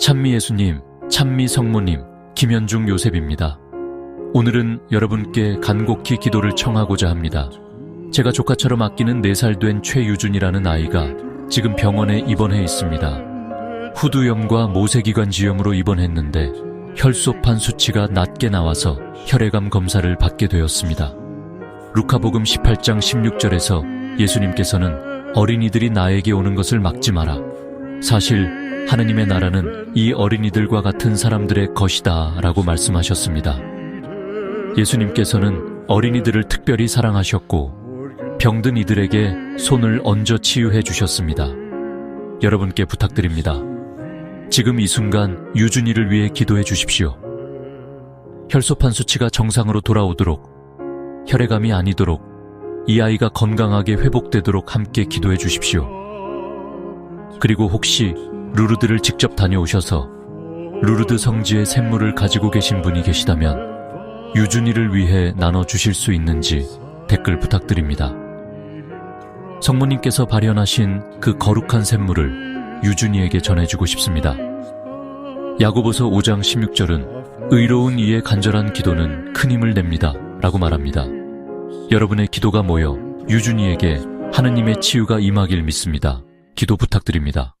찬미 예수님, 찬미 성모님, 김현중 요셉입니다. 오늘은 여러분께 간곡히 기도를 청하고자 합니다. 제가 조카처럼 아끼는 4살 된 최유준이라는 아이가 지금 병원에 입원해 있습니다. 후두염과 모세기관지염으로 입원했는데 혈소판 수치가 낮게 나와서 혈액암 검사를 받게 되었습니다. 루카복음 18장 16절에서 예수님께서는 어린이들이 나에게 오는 것을 막지 마라. 사실 하느님의 나라는 이 어린이들과 같은 사람들의 것이다 라고 말씀하셨습니다. 예수님께서는 어린이들을 특별히 사랑하셨고 병든 이들에게 손을 얹어 치유해 주셨습니다. 여러분께 부탁드립니다. 지금 이 순간 유준이를 위해 기도해 주십시오. 혈소판 수치가 정상으로 돌아오도록 혈액암이 아니도록 이 아이가 건강하게 회복되도록 함께 기도해 주십시오. 그리고 혹시 루르드를 직접 다녀오셔서 루르드 성지의 샘물을 가지고 계신 분이 계시다면 유준이를 위해 나눠 주실 수 있는지 댓글 부탁드립니다. 성모님께서 발현하신 그 거룩한 샘물을 유준이에게 전해주고 싶습니다. 야고보서 5장 16절은 의로운 이의 간절한 기도는 큰 힘을 냅니다. 라고 말합니다. 여러분의 기도가 모여 유준이에게 하느님의 치유가 임하길 믿습니다. 기도 부탁드립니다.